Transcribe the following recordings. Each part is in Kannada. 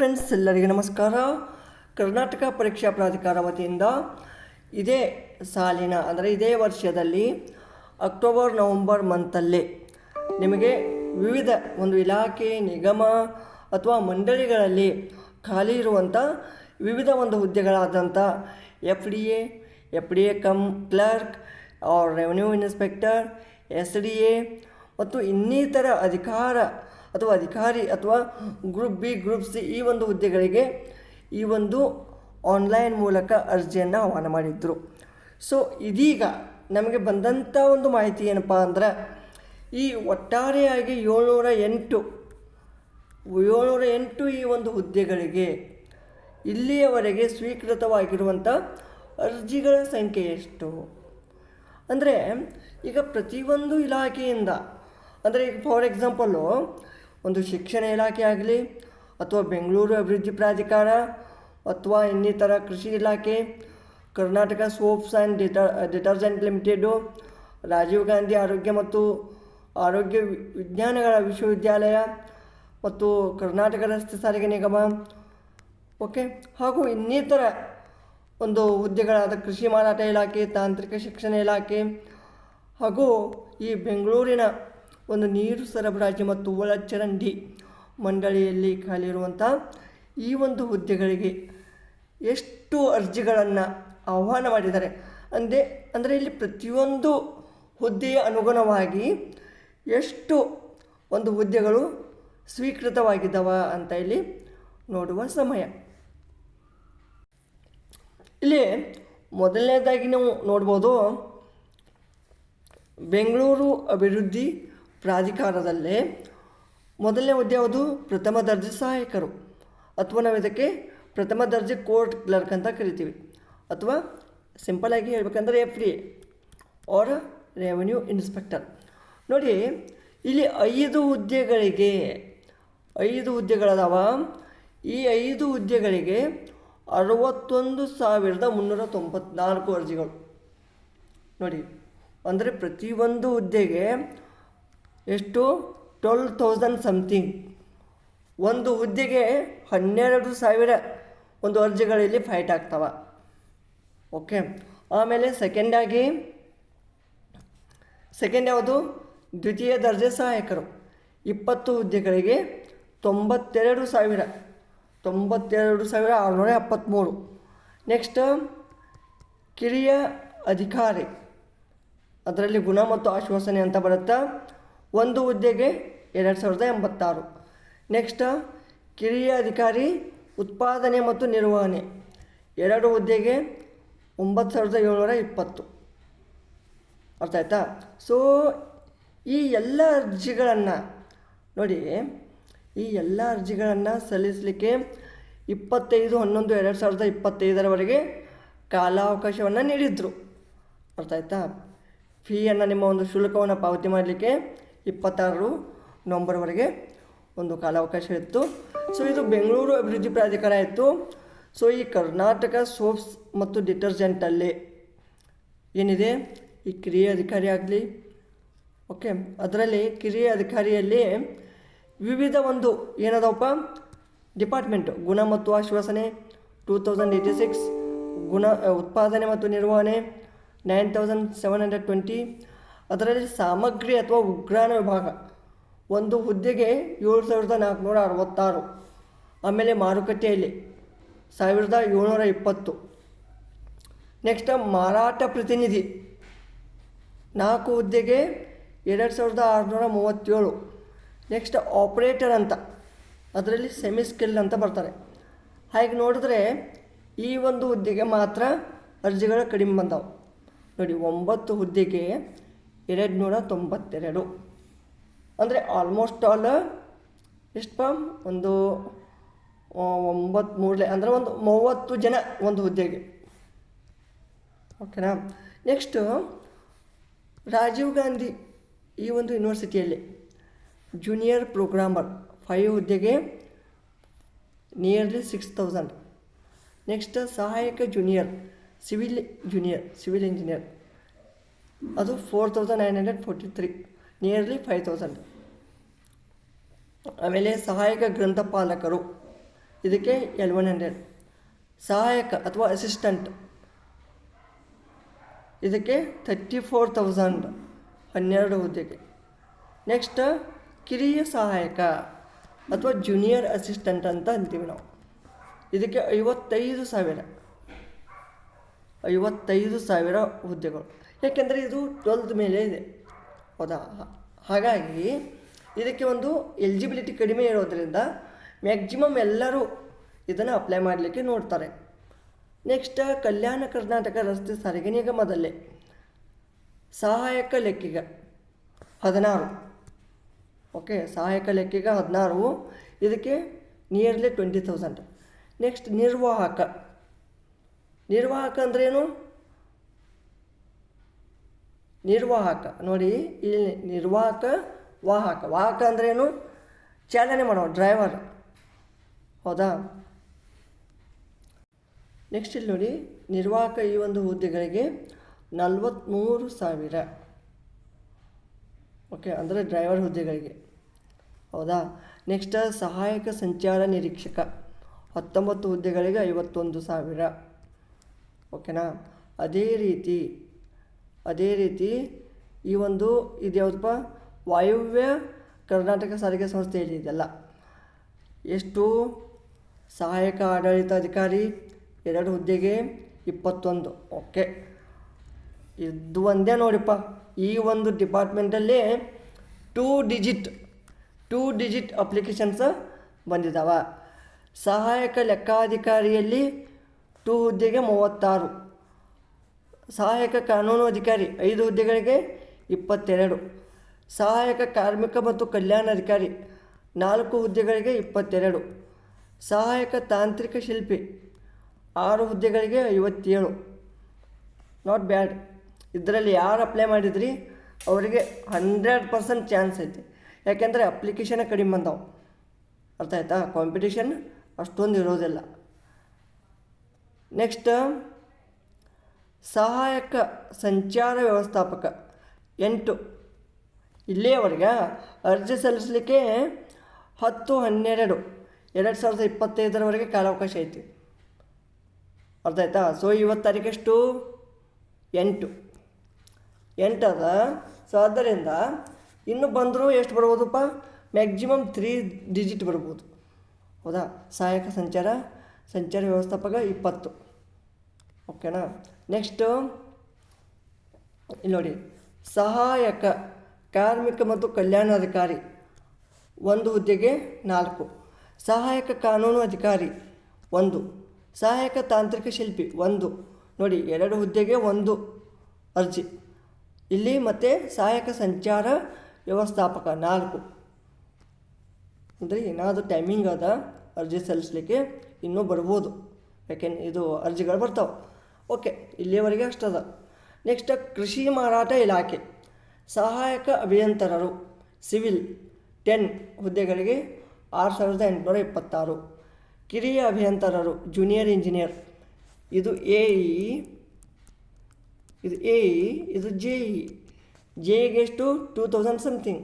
ಫ್ರೆಂಡ್ಸ್ ಎಲ್ಲರಿಗೆ ನಮಸ್ಕಾರ. ಕರ್ನಾಟಕ ಪರೀಕ್ಷಾ ಪ್ರಾಧಿಕಾರ ವತಿಯಿಂದ ಇದೇ ಸಾಲಿನ, ಅಂದರೆ ಇದೇ ವರ್ಷದಲ್ಲಿ ಅಕ್ಟೋಬರ್ ನವಂಬರ್ ಮಂತಲ್ಲಿ ನಿಮಗೆ ವಿವಿಧ ಒಂದು ಇಲಾಖೆ, ನಿಗಮ ಅಥವಾ ಮಂಡಳಿಗಳಲ್ಲಿ ಖಾಲಿ ಇರುವಂಥ ವಿವಿಧ ಒಂದು ಹುದ್ದೆಗಳಾದಂಥ F D A F D A cum clerk R revenue inspector S D A ಮತ್ತು ಇನ್ನಿತರ ಅಧಿಕಾರ ಅಥವಾ ಅಧಿಕಾರಿ ಅಥವಾ ಗ್ರೂಪ್ ಬಿ ಗ್ರೂಪ್ ಸಿ ಈ ಒಂದು ಹುದ್ದೆಗಳಿಗೆ ಈ ಒಂದು ಆನ್ಲೈನ್ ಮೂಲಕ ಅರ್ಜಿಯನ್ನು ಆಹ್ವಾನ ಮಾಡಿದ್ದರು ಸೊ ಇದೀಗ ನಮಗೆ ಬಂದಂಥ ಒಂದು ಮಾಹಿತಿ ಏನಪ್ಪ ಅಂದ್ರೆ, ಈ ಒಟ್ಟಾರೆಯಾಗಿ ಏಳ್ನೂರ ಎಂಟು ಏಳ್ನೂರ ಎಂಟು ಈ ಒಂದು ಹುದ್ದೆಗಳಿಗೆ ಇಲ್ಲಿಯವರೆಗೆ ಸ್ವೀಕೃತವಾಗಿರುವಂಥ ಅರ್ಜಿಗಳ ಸಂಖ್ಯೆ ಎಷ್ಟು? ಅಂದರೆ, ಈಗ ಪ್ರತಿಯೊಂದು ಇಲಾಖೆಯಿಂದ, ಅಂದರೆ ಈಗ ಫಾರ್ ಎಕ್ಸಾಂಪಲ್ಲು ಒಂದು ಶಿಕ್ಷಣ ಇಲಾಖೆ ಆಗಲಿ, ಅಥವಾ ಬೆಂಗಳೂರು ಅಭಿವೃದ್ಧಿ ಪ್ರಾಧಿಕಾರ, ಅಥವಾ ಇನ್ನಿತರ ಕೃಷಿ ಇಲಾಖೆ, Karnataka soaps and deter detergent limited Rajiv Gandhi ಆರೋಗ್ಯ ಮತ್ತು ಆರೋಗ್ಯ ವಿಜ್ಞಾನಗಳ ವಿಶ್ವವಿದ್ಯಾಲಯ ಮತ್ತು ಕರ್ನಾಟಕ ರಸ್ತೆ ಸಾರಿಗೆ ನಿಗಮ. ಓಕೆ, ಹಾಗೂ ಇನ್ನಿತರ ಒಂದು ಹುದ್ದೆಗಳಾದ ಕೃಷಿ ಮಾರಾಟ ಇಲಾಖೆ, ತಾಂತ್ರಿಕ ಶಿಕ್ಷಣ ಇಲಾಖೆ, ಹಾಗೂ ಈ ಬೆಂಗಳೂರಿನ ಒಂದು ನೀರು ಸರಬರಾಜು ಮತ್ತು ಒಳಚರಂಡಿ ಮಂಡಳಿಯಲ್ಲಿ ಖಾಲಿ ಇರುವಂಥ ಈ ಒಂದು ಹುದ್ದೆಗಳಿಗೆ ಎಷ್ಟು ಅರ್ಜಿಗಳನ್ನು ಆಹ್ವಾನ ಮಾಡಿದ್ದಾರೆ. ಅಂದೇ, ಅಂದರೆ ಇಲ್ಲಿ ಪ್ರತಿಯೊಂದು ಹುದ್ದೆಯ ಅನುಗುಣವಾಗಿ ಎಷ್ಟು ಒಂದು ಹುದ್ದೆಗಳು ಸ್ವೀಕೃತವಾಗಿದ್ದಾವ ಅಂತ ಇಲ್ಲಿ ನೋಡುವ ಸಮಯ. ಇಲ್ಲಿ ಮೊದಲನೇದಾಗಿ ನಾವು ನೋಡ್ಬೋದು, ಬೆಂಗಳೂರು ಅಭಿವೃದ್ಧಿ ಪ್ರಾಧಿಕಾರದಲ್ಲೇ ಮೊದಲನೇ ಹುದ್ದೆ ಯಾವುದು ಪ್ರಥಮ ದರ್ಜೆ ಸಹಾಯಕರು. ಅಥವಾ ನಾವು ಇದಕ್ಕೆ ಪ್ರಥಮ ದರ್ಜೆ ಕೋರ್ಟ್ ಕ್ಲರ್ಕ್ ಅಂತ ಕರಿತೀವಿ. ಅಥವಾ ಸಿಂಪಲಾಗಿ ಹೇಳ್ಬೇಕಂದ್ರೆ F D R revenue inspector ನೋಡಿ, ಇಲ್ಲಿ ಐದು ಹುದ್ದೆಗಳಿಗೆ, ಐದು ಹುದ್ದೆಗಳದಾವ. ಈ ಐದು ಹುದ್ದೆಗಳಿಗೆ ಅರವತ್ತೊಂದು ಸಾವಿರದ ಮುನ್ನೂರ ತೊಂಬತ್ನಾಲ್ಕು ಅರ್ಜಿಗಳು. ನೋಡಿ, ಅಂದರೆ ಪ್ರತಿಯೊಂದು ಹುದ್ದೆಗೆ ಎಷ್ಟು? ಟ್ವೆಲ್ ತೌಸಂಡ್ ಸಮಥಿಂಗ್ ಒಂದು ಹುದ್ದೆಗೆ ಹನ್ನೆರಡು ಸಾವಿರ ಒಂದು ಅರ್ಜಿಗಳಲ್ಲಿ ಫೈಟ್ ಆಗ್ತಾವ. ಓಕೆ ಆಮೇಲೆ ಸೆಕೆಂಡಾಗಿ ಸೆಕೆಂಡ್ ಯಾವುದು? ದ್ವಿತೀಯ ದರ್ಜೆ ಸಹಾಯಕರು. ಇಪ್ಪತ್ತು ಹುದ್ದೆಗಳಿಗೆ ತೊಂಬತ್ತೆರಡು ಸಾವಿರ ತೊಂಬತ್ತೆರಡು ಸಾವಿರ ಆರುನೂರ ಎಪ್ಪತ್ತ್ಮೂರು ನೆಕ್ಸ್ಟ್ ಕಿರಿಯ ಅಧಿಕಾರಿ. ಅದರಲ್ಲಿ ಗುಣ ಮತ್ತು ಆಶ್ವಾಸನೆ ಅಂತ ಬರುತ್ತಾ? ಒಂದು ಹುದ್ದೆಗೆ ಎರಡು ಸಾವಿರದ ಎಂಬತ್ತಾರು. ನೆಕ್ಸ್ಟ್ ಕಿರಿಯ ಅಧಿಕಾರಿ, ಉತ್ಪಾದನೆ ಮತ್ತು ನಿರ್ವಹಣೆ. ಎರಡು ಹುದ್ದೆಗೆ ಒಂಬತ್ತು ಸಾವಿರದ ಏಳ್ನೂರ ಇಪ್ಪತ್ತು. ಅರ್ಥ ಆಯ್ತಾ? ಸೊ ಈ ಎಲ್ಲ ಅರ್ಜಿಗಳನ್ನು, ನೋಡಿ, ಈ ಎಲ್ಲ ಅರ್ಜಿಗಳನ್ನು ಸಲ್ಲಿಸಲಿಕ್ಕೆ ಇಪ್ಪತ್ತೈದು, ಹನ್ನೊಂದು, ಎರಡು ಸಾವಿರದ ಇಪ್ಪತ್ತೈದರವರೆಗೆ ಕಾಲಾವಕಾಶವನ್ನು ನೀಡಿದರು. ಅರ್ಥ ಆಯ್ತಾ? ಫೀಯನ್ನು ನಿಮ್ಮ ಒಂದು ಶುಲ್ಕವನ್ನು ಪಾವತಿ ಮಾಡಲಿಕ್ಕೆ ಇಪ್ಪತ್ತಾರು ನವಂಬರ್ವರೆಗೆ ಒಂದು ಕಾಲಾವಕಾಶ ಇತ್ತು. ಸೊ ಇದು ಬೆಂಗಳೂರು ಅಭಿವೃದ್ಧಿ ಪ್ರಾಧಿಕಾರ ಇತ್ತು. ಸೊ ಈ ಕರ್ನಾಟಕ ಸೋಪ್ಸ್ ಮತ್ತು ಡಿಟರ್ಜೆಂಟಲ್ಲಿ ಏನಿದೆ? ಈ ಕಿರಿಯ ಅಧಿಕಾರಿ ಆಗಲಿ. ಓಕೆ ಅದರಲ್ಲಿ ಕಿರಿಯ ಅಧಿಕಾರಿಯಲ್ಲಿ ವಿವಿಧ ಒಂದು ಏನದಪ್ಪ? ಡಿಪಾರ್ಟ್ಮೆಂಟು, ಗುಣ ಮತ್ತು ಆಶ್ವಾಸನೆ ಟೂ ತೌಸಂಡ್ ಏಯ್ಟಿ ಸಿಕ್ಸ್ ಗುಣ, ಉತ್ಪಾದನೆ ಮತ್ತು ನಿರ್ವಹಣೆ nine thousand seven hundred twenty ಅದರಲ್ಲಿ ಸಾಮಗ್ರಿ ಅಥವಾ ಉಗ್ರಾಣ ವಿಭಾಗ. ಒಂದು ಹುದ್ದೆಗೆ ಏಳು ಸಾವಿರದ ನಾಲ್ಕುನೂರ ಅರವತ್ತಾರು ಆಮೇಲೆ ಮಾರುಕಟ್ಟೆಯಲ್ಲಿ ಸಾವಿರದ ಏಳ್ನೂರ ಇಪ್ಪತ್ತು ನೆಕ್ಸ್ಟ್ ಮಾರಾಟ ಪ್ರತಿನಿಧಿ. ನಾಲ್ಕು ಹುದ್ದೆಗೆ ಎರಡು ಸಾವಿರದ ಆರುನೂರ ಮೂವತ್ತೇಳು ನೆಕ್ಸ್ಟ್ ಆಪ್ರೇಟರ್ ಅಂತ. ಅದರಲ್ಲಿ ಸೆಮಿ ಸ್ಕಿಲ್ ಅಂತ ಬರ್ತಾರೆ. ಹಾಗೆ ನೋಡಿದ್ರೆ ಈ ಒಂದು ಹುದ್ದೆಗೆ ಮಾತ್ರ ಅರ್ಜಿಗಳು ಕಡಿಮೆ ಬಂದವು. ನೋಡಿ, ಒಂಬತ್ತು ಹುದ್ದೆಗೆ ಎರಡು ನೂರ ತೊಂಬತ್ತೆರಡು ಅಂದರೆ ಆಲ್ಮೋಸ್ಟ್ ಆಲ್ ಎಷ್ಟಪ್ಪ ಒಂದು ಒಂಬತ್ತು ಮೂರಲೆ ಅಂದರೆ ಒಂದು ಮೂವತ್ತು ಜನ ಒಂದು ಹುದ್ದೆಗೆ. ಓಕೆನಾ? ನೆಕ್ಸ್ಟು ರಾಜೀವ್ ಗಾಂಧಿ ಈ ಒಂದು ಯೂನಿವರ್ಸಿಟಿಯಲ್ಲಿ ಜೂನಿಯರ್ ಪ್ರೋಗ್ರಾಮರ್ ಫೈವ್ ಹುದ್ದೆಗೆ ನಿಯರ್ಲಿ ಸಿಕ್ಸ್ ತೌಸಂಡ್ ನೆಕ್ಸ್ಟ್ ಸಹಾಯಕ junior civil junior civil engineer ಅದು four thousand nine hundred forty three nearly five thousand ಆಮೇಲೆ ಸಹಾಯಕ ಗ್ರಂಥಪಾಲಕರು ಇದಕ್ಕೆ ಎಲೆವೆನ್ ಹಂಡ್ರೆಡ್ ಸಹಾಯಕ ಅಥವಾ ಅಸಿಸ್ಟೆಂಟ್ ಇದಕ್ಕೆ ಥರ್ಟಿ ಫೋರ್ ತೌಸಂಡ್ ಹನ್ನೆರಡು ಹುದ್ದೆಗೆ. ನೆಕ್ಸ್ಟ್ ಕಿರಿಯ ಸಹಾಯಕ ಅಥವಾ ಜೂನಿಯರ್ ಅಸಿಸ್ಟೆಂಟ್ ಅಂತ ಅಂತೀವಿ ನಾವು. ಇದಕ್ಕೆ ಐವತ್ತೈದು ಸಾವಿರ. ಐವತ್ತೈದು ಸಾವಿರ ಹುದ್ದೆಗಳು. ಏಕೆಂದರೆ ಇದು ಟ್ವೆಲ್ತ್ ಮೇಲೆ ಇದೆ. ಹೌದಾ? ಹಾಗಾಗಿ ಇದಕ್ಕೆ ಒಂದು ಎಲಿಜಿಬಿಲಿಟಿ ಕಡಿಮೆ ಇರೋದರಿಂದ ಮ್ಯಾಕ್ಸಿಮಮ್ ಎಲ್ಲರೂ ಇದನ್ನು ಅಪ್ಲೈ ಮಾಡಲಿಕ್ಕೆ ನೋಡ್ತಾರೆ. ನೆಕ್ಸ್ಟ್ ಕಲ್ಯಾಣ ಕರ್ನಾಟಕ ರಸ್ತೆ ಸಾರಿಗೆ ನಿಗಮದಲ್ಲಿ ಸಹಾಯಕ ಲೆಕ್ಕಿಗ ಹದಿನಾರು. ಓಕೆ ಸಹಾಯಕ ಲೆಕ್ಕಿಗ ಹದಿನಾರು, ಇದಕ್ಕೆ ನಿಯರ್ಲಿ ಟ್ವೆಂಟಿ ತೌಸಂಡ್ ನೆಕ್ಸ್ಟ್ ನಿರ್ವಾಹಕ. ನಿರ್ವಾಹಕ ಅಂದ್ರೇನು ನಿರ್ವಾಹಕ. ನೋಡಿ, ಇಲ್ಲಿ ನಿರ್ವಾಹಕ, ವಾಹಕ. ವಾಹಕ ಅಂದ್ರೇನು ಚಾಲನೆ ಮಾಡೋ ಡ್ರೈವರ್ ಹೌದಾ? ನೆಕ್ಸ್ಟ್ ಇಲ್ಲಿ ನೋಡಿ, ನಿರ್ವಾಹಕ ಈ ಒಂದು ಹುದ್ದೆಗಳಿಗೆ ನಲ್ವತ್ತ್ಮೂರು ಸಾವಿರ. ಓಕೆ ಅಂದರೆ ಡ್ರೈವರ್ ಹುದ್ದೆಗಳಿಗೆ. ಹೌದಾ? ನೆಕ್ಸ್ಟ್ ಸಹಾಯಕ ಸಂಚಾರ ನಿರೀಕ್ಷಕ. ಹತ್ತೊಂಬತ್ತು ಹುದ್ದೆಗಳಿಗೆ ಐವತ್ತೊಂದು ಸಾವಿರ. ಓಕೆನಾ ಅದೇ ರೀತಿ ಅದೇ ರೀತಿ ಈ ಒಂದು ಇದು ಯಾವುದಪ್ಪ? ವಾಯುವ್ಯ ಕರ್ನಾಟಕ ಸಾರಿಗೆ ಸಂಸ್ಥೆ ಇದೆಲ್ಲ ಎಷ್ಟು? ಸಹಾಯಕ ಆಡಳಿತಾಧಿಕಾರಿ ಎರಡು ಹುದ್ದೆಗೆ ಇಪ್ಪತ್ತೊಂದು. ಓಕೆ. ಇದು ಒಂದೇ ನೋಡಿಪ್ಪ. ಈ ಒಂದು ಡಿಪಾರ್ಟ್ಮೆಂಟಲ್ಲೇ two digit two digit applications ಬಂದಿದ್ದಾವೆ ಸಹಾಯಕ ಲೆಕ್ಕಾಧಿಕಾರಿಯಲ್ಲಿ ಟೂ ಹುದ್ದೆಗೆ ಮೂವತ್ತಾರು. ಸಹಾಯಕ ಕಾನೂನು ಅಧಿಕಾರಿ ಐದು ಹುದ್ದೆಗಳಿಗೆ ಇಪ್ಪತ್ತೆರಡು. ಸಹಾಯಕ ಕಾರ್ಮಿಕ ಮತ್ತು ಕಲ್ಯಾಣ ಅಧಿಕಾರಿ ನಾಲ್ಕು ಹುದ್ದೆಗಳಿಗೆ ಇಪ್ಪತ್ತೆರಡು. ಸಹಾಯಕ ತಾಂತ್ರಿಕ ಶಿಲ್ಪಿ ಆರು ಹುದ್ದೆಗಳಿಗೆ ಐವತ್ತೇಳು. ನಾಟ್ ಬ್ಯಾಡ್ ಇದರಲ್ಲಿ ಯಾರು ಅಪ್ಲೈ ಮಾಡಿದ್ರಿ? ಅವರಿಗೆ ಹಂಡ್ರೆಡ್ ಪರ್ಸೆಂಟ್ ಚಾನ್ಸ್ ಐತಿ. ಯಾಕೆಂದರೆ ಅಪ್ಲಿಕೇಶನ್ ಕಡಿಮೆ ಬಂದಾವೆ. ಅರ್ಥ ಆಯ್ತಾ? ಕಾಂಪಿಟೇಷನ್ ಅಷ್ಟೊಂದು ಇರೋದಿಲ್ಲ. ನೆಕ್ಸ್ಟ್ ಸಹಾಯಕ ಸಂಚಾರ ವ್ಯವಸ್ಥಾಪಕ. ಎಂಟು. ಇಲ್ಲಿಯವರೆಗೆ ಅರ್ಜಿ ಸಲ್ಲಿಸಲಿಕ್ಕೆ ಹತ್ತು ಹನ್ನೆರಡು. ಎರಡು ಸಾವಿರದ ಇಪ್ಪತ್ತೈದರವರೆಗೆ ಕಾಲಾವಕಾಶ ಐತಿ. ಅರ್ಥ ಆಯ್ತಾ? ಸೊ ಇವತ್ತು ತಾರೀಕೆಷ್ಟು ಎಂಟು. ಎಂಟದ ಸೊ ಆದ್ದರಿಂದ ಇನ್ನು ಬಂದರೂ ಎಷ್ಟು ಬರ್ಬೋದಪ್ಪ? ಮ್ಯಾಕ್ಸಿಮಮ್ ತ್ರೀ ಡಿಜಿಟ್ ಬರ್ಬೋದು. ಹೌದಾ? ಸಹಾಯಕ ಸಂಚಾರ ಸಂಚಾರ ವ್ಯವಸ್ಥಾಪಕ ಇಪ್ಪತ್ತು. ಓಕೆನಾ ನೆಕ್ಸ್ಟು ನೋಡಿ, ಸಹಾಯಕ, ಕಾರ್ಮಿಕ ಮತ್ತು ಕಲ್ಯಾಣಾಧಿಕಾರಿ ಒಂದು ಹುದ್ದೆಗೆ ನಾಲ್ಕು. ಸಹಾಯಕ ಕಾನೂನು ಅಧಿಕಾರಿ, ಒಂದು. ಸಹಾಯಕ ತಾಂತ್ರಿಕ ಶಿಲ್ಪಿ, ಒಂದು. ನೋಡಿ, ಎರಡು ಹುದ್ದೆಗೆ ಒಂದು ಅರ್ಜಿ. ಇಲ್ಲಿ ಮತ್ತು ಸಹಾಯಕ ಸಂಚಾರ ವ್ಯವಸ್ಥಾಪಕ, ನಾಲ್ಕು. ಅಂದರೆ ಏನಾದರೂ ಟೈಮಿಂಗ್ ಅದ ಅರ್ಜಿ ಸಲ್ಲಿಸಲಿಕ್ಕೆ ಇನ್ನೂ ಬರ್ಬೋದು. ಯಾಕೆಂದ್ರೆ ಇದು ಅರ್ಜಿಗಳು ಬರ್ತಾವೆ. ಓಕೆ, ಇಲ್ಲಿಯವರೆಗೆ ಅಷ್ಟದ. ನೆಕ್ಸ್ಟ್, ಕೃಷಿ ಮಾರಾಟ ಇಲಾಖೆ. ಸಹಾಯಕ ಅಭಿಯಂತರರು, ಸಿವಿಲ್ ಟೆನ್ ಹುದ್ದೆಗಳಿಗೆ ಆರು ಸಾವಿರದ ಎಂಟುನೂರ ಇಪ್ಪತ್ತಾರು. ಕಿರಿಯ ಅಭಿಯಂತರರು, ಜೂನಿಯರ್ ಇಂಜಿನಿಯರ್. ಇದು ಎ ಇ, ಇದು ಎ ಇ, ಇದು ಜೆ ಇ ಜೆಗೆ ಎಷ್ಟು? ಟೂ ತೌಸಂಡ್ ಸಮಥಿಂಗ್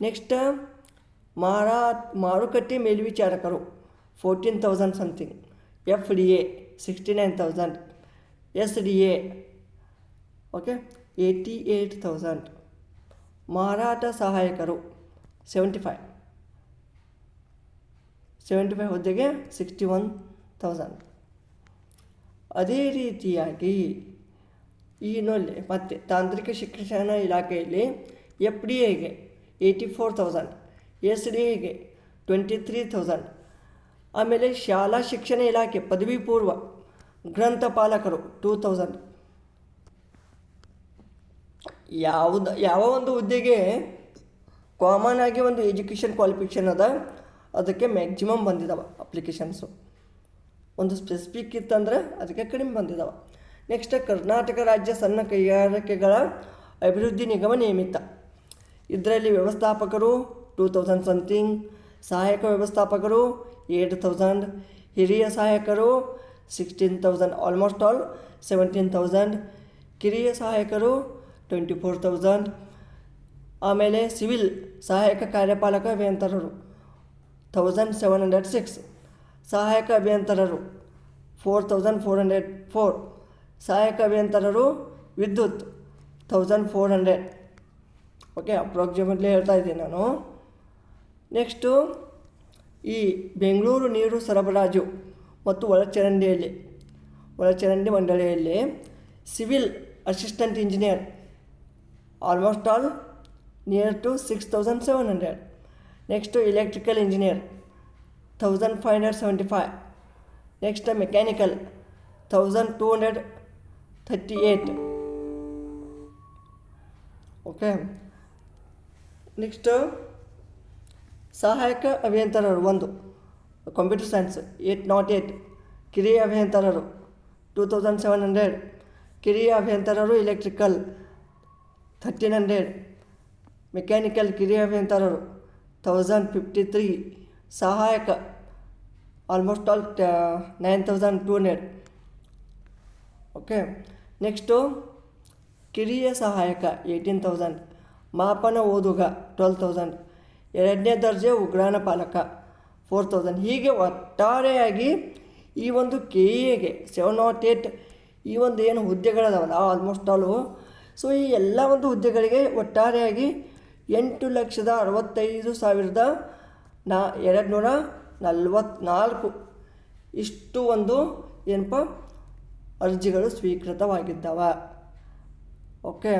ನೆಕ್ಸ್ಟ್ ಮಾರಾ ಮಾರುಕಟ್ಟೆ ಮೇಲ್ವಿಚಾರಕರು, fourteen thousand something F D A, sixty nine thousand. S D A okay eighty eight thousand ಮಾರಾಟ ಸಹಾಯಕರು ಸೆವೆಂಟಿ ಫೈವ್ ಸೆವೆಂಟಿ ಫೈವ್ ಹುದ್ದೆಗೆ ಸಿಕ್ಸ್ಟಿ ಒನ್ ತೌಸಂಡ್ ಅದೇ ರೀತಿಯಾಗಿ ಈ ನೋಡಿ ಮತ್ತೆ ತಾಂತ್ರಿಕ ಶಿಕ್ಷಣ ಇಲಾಖೆಯಲ್ಲಿ ಎಫ್ ಡಿ ಎಗೆ eighty four thousand S D ಎಗೆ ಟ್ವೆಂಟಿ ತ್ರೀ ತೌಸಂಡ್ ಆಮೇಲೆ ಶಾಲಾ ಶಿಕ್ಷಣ ಇಲಾಖೆ ಪದವಿ ಪೂರ್ವ ಗ್ರಂಥಪಾಲಕರು ಟೂ ತೌಸಂಡ್ ಯಾವುದು, ಯಾವ ಒಂದು ಹುದ್ದೆಗೆ ಕಾಮನ್ ಆಗಿ ಒಂದು ಎಜುಕೇಷನ್ ಕ್ವಾಲಿಫಿಕೇಷನ್ ಅದ, ಅದಕ್ಕೆ ಮ್ಯಾಕ್ಸಿಮಮ್ ಬಂದಿದ್ದಾವೆ ಅಪ್ಲಿಕೇಶನ್ಸು ಒಂದು ಸ್ಪೆಸಿಫಿಕ್ ಇತ್ತಂದರೆ ಅದಕ್ಕೆ ಕಡಿಮೆ ಬಂದಿದ್ದಾವೆ ನೆಕ್ಸ್ಟ್ ಕರ್ನಾಟಕ ರಾಜ್ಯ ಸಣ್ಣ ಕೈಗಾರಿಕೆಗಳ ಅಭಿವೃದ್ಧಿ ನಿಗಮ ನಿಯಮಿತ ಇದರಲ್ಲಿ ವ್ಯವಸ್ಥಾಪಕರು ಟೂ ತೌಸಂಡ್ ಸಮಥಿಂಗ್ ಸಹಾಯಕ ವ್ಯವಸ್ಥಾಪಕರು ಏಟ್ ತೌಸಂಡ್ ಹಿರಿಯ ಸಹಾಯಕರು sixteen thousand almost all seventeen thousand ಕಿರಿಯ ಸಹಾಯಕರು ಟ್ವೆಂಟಿ ಫೋರ್ ತೌಸಂಡ್ ಆಮೇಲೆ ಸಿವಿಲ್ ಸಹಾಯಕ ಕಾರ್ಯಪಾಲಕ ಅಭಿಯಂತರರು ತೌಸಂಡ್ ಸೆವೆನ್ ಹಂಡ್ರೆಡ್ ಸಿಕ್ಸ್ ಸಹಾಯಕ ಅಭಿಯಂತರರು four thousand four hundred four ಸಹಾಯಕ ಅಭಿಯಂತರರು ವಿದ್ಯುತ್ thousand four hundred okay approximately ಹೇಳ್ತಾ ಇದ್ದೀನಿ ನಾನು. ನೆಕ್ಸ್ಟು ಈ ಬೆಂಗಳೂರು ನೀರು ಸರಬರಾಜು. ಮತ್ತು ಒಳಚರಂಡಿಯಲ್ಲಿ, ಒಳಚರಂಡಿ ಮಂಡಳಿಯಲ್ಲಿ civil assistant engineer, almost all near to six thousand seven hundred. Next electrical engineer thousand five hundred seventy five. Next mechanical thousand two hundred thirty eight. Okay. Next ಸಹಾಯಕ ಅಭಿಯಂತರರು ಒಂದು. Computer science eight naught eight ಕಿರಿಯ ಅಭಿಯಂತರರು ಟೂ ತೌಸಂಡ್ ಸೆವೆನ್ ಹಂಡ್ರೆಡ್ ಕಿರಿಯ ಅಭಿಯಂತರರು ಇಲೆಕ್ಟ್ರಿಕಲ್ ಥರ್ಟೀನ್ ಹಂಡ್ರೆಡ್ ಮೆಕ್ಯಾನಿಕಲ್ ಕಿರಿಯ ಅಭಿಯಂತರರು ತೌಸಂಡ್ ಫಿಫ್ಟಿ ತ್ರೀ ಸಹಾಯಕ almost all nine thousand two hundred okay next ಕಿರಿಯ ಸಹಾಯಕ ಏಯ್ಟೀನ್ ತೌಸಂಡ್ ಮಾಪನ ಓದುಗ ಟ್ವೆಲ್ ತೌಸಂಡ್ ಎರಡನೇ ದರ್ಜೆ ಉಗ್ರಾಣ ಪಾಲಕ ಫೋರ್ ತೌಸಂಡ್ ಹೀಗೆ ಒಟ್ಟಾರೆಯಾಗಿ ಈ ಒಂದು ಕೆ ಎಗೆ ಸೆವೆನ್ ನಾಟ್ ಏಟ್ ಈ ಒಂದು ಏನು ಹುದ್ದೆಗಳದಾವಲ್ಲ ಆಲ್ಮೋಸ್ಟ್ ಆಲು ಸೊ ಈ ಎಲ್ಲ ಒಂದು ಹುದ್ದೆಗಳಿಗೆ ಒಟ್ಟಾರೆಯಾಗಿ ಎಂಟು ಲಕ್ಷದ ಅರವತ್ತೈದು ಸಾವಿರದ ನಾ ಎರಡು ನೂರ ನಲ್ವತ್ನಾಲ್ಕು ಇಷ್ಟು ಒಂದು ಏನಪ್ಪ, ಅರ್ಜಿಗಳು ಸ್ವೀಕೃತವಾಗಿದ್ದಾವ. ಓಕೆ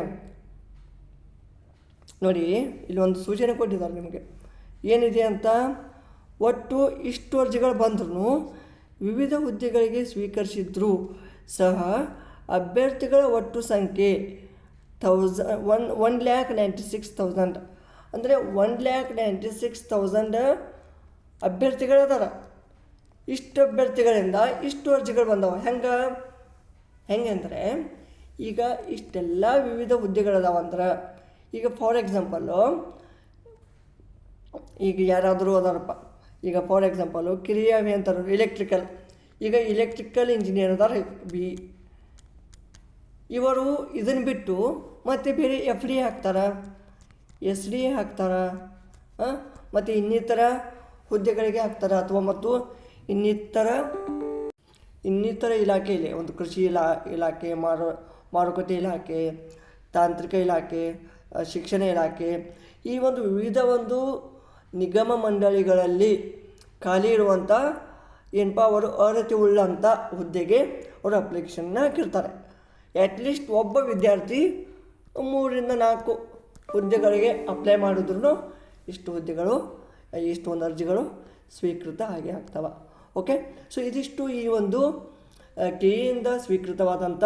ನೋಡಿ ಇಲ್ಲೊಂದು ಸೂಚನೆ ಕೊಟ್ಟಿದ್ದಾರೆ ನಿಮಗೆ. ಏನಿದೆ ಅಂತ? ಒಟ್ಟು ಇಷ್ಟು ಅರ್ಜಿಗಳು ಬಂದ್ರೂ ವಿವಿಧ ಹುದ್ದೆಗಳಿಗೆ ಸ್ವೀಕರಿಸಿದ್ರು. ಸಹ ಅಭ್ಯರ್ಥಿಗಳ ಒಟ್ಟು ಸಂಖ್ಯೆ thousand one one lakh ninety six thousand. ಅಂದರೆ one lakh ninety six thousand ಅಭ್ಯರ್ಥಿಗಳದಾರ ಇಷ್ಟು ಅಭ್ಯರ್ಥಿಗಳಿಂದ ಇಷ್ಟು ಅರ್ಜಿಗಳು ಬಂದವ. ಹೆಂಗೆ? ಹೆಂಗೆ ಅಂದರೆ ಈಗ ಇಷ್ಟೆಲ್ಲ ವಿವಿಧ ಹುದ್ದೆಗಳದಾವ ಅಂದ್ರೆ, ಈಗ ಫಾರ್ ಎಕ್ಸಾಂಪಲ್ಲು ಈಗ ಯಾರಾದರೂ ಅದಾರಪ್ಪ. ಈಗ ಫಾರ್ ಎಕ್ಸಾಂಪಲು ಕಿರಿಯ ಅಭಿಯಂತರರು ಇಲೆಕ್ಟ್ರಿಕಲ್ ಈಗ ಇಲೆಕ್ಟ್ರಿಕಲ್ ಇಂಜಿನಿಯರ್ ಅದಾರ ಬಿ. ಇವರು ಇದನ್ನು ಬಿಟ್ಟು ಮತ್ತು ಬೇರೆ ಎಫ್ ಡಿ ಹಾಕ್ತಾರ ಎಸ್ ಡಿ ಹಾಕ್ತಾರ ಮತ್ತು ಇನ್ನಿತರ ಹುದ್ದೆಗಳಿಗೆ ಹಾಕ್ತಾರೆ ಅಥವಾ ಮತ್ತು ಇನ್ನಿತರ ಇನ್ನಿತರ ಇಲಾಖೆಯಲ್ಲಿ ಒಂದು ಕೃಷಿ ಇಲಾ, ಇಲಾಖೆ, ಮಾರು, ಮಾರುಕಟ್ಟೆ ಇಲಾಖೆ, ತಾಂತ್ರಿಕ ಇಲಾಖೆ ಶಿಕ್ಷಣ ಇಲಾಖೆ ಈ ಒಂದು ವಿವಿಧ ಒಂದು ನಿಗಮ ಮಂಡಳಿಗಳಲ್ಲಿ ಖಾಲಿ ಇರುವಂಥ ಏನಪ್ಪ ಅವರು ಅರ್ಹತೆ ಉಳ್ಳಂಥ ಹುದ್ದೆಗೆ ಅವರು ಅಪ್ಲಿಕೇಶನ್ನ ಹಾಕಿರ್ತಾರೆ. ಅಟ್ಲೀಸ್ಟ್ ಒಬ್ಬ ವಿದ್ಯಾರ್ಥಿ ಮೂರರಿಂದ ನಾಲ್ಕು ಹುದ್ದೆಗಳಿಗೆ ಅಪ್ಲೈ ಮಾಡಿದ್ರು ಇಷ್ಟು ಹುದ್ದೆಗಳು, ಇಷ್ಟು ಒಂದು ಅರ್ಜಿಗಳು ಸ್ವೀಕೃತ ಆಗಿ ಆಗ್ತವೆ. ಓಕೆ ಸೊ ಇದಿಷ್ಟು ಈ ಒಂದು ಕೆ ಎಯಿಂದ ಸ್ವೀಕೃತವಾದಂಥ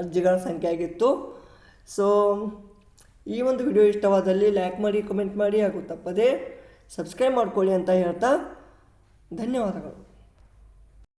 ಅರ್ಜಿಗಳ ಸಂಖ್ಯೆ ಆಗಿತ್ತು. ಸೊ ಈ ಒಂದು ವಿಡಿಯೋ ಇಷ್ಟವಾದಲ್ಲಿ ಲೈಕ್ ಮಾಡಿ ಕಮೆಂಟ್ ಮಾಡಿ ಹಾಗೂ ತಪ್ಪದೇ ಸಬ್ಸ್ಕ್ರೈಬ್ ಮಾಡ್ಕೊಳ್ಳಿ ಅಂತ ಹೇಳ್ತಾ ಧನ್ಯವಾದಗಳು.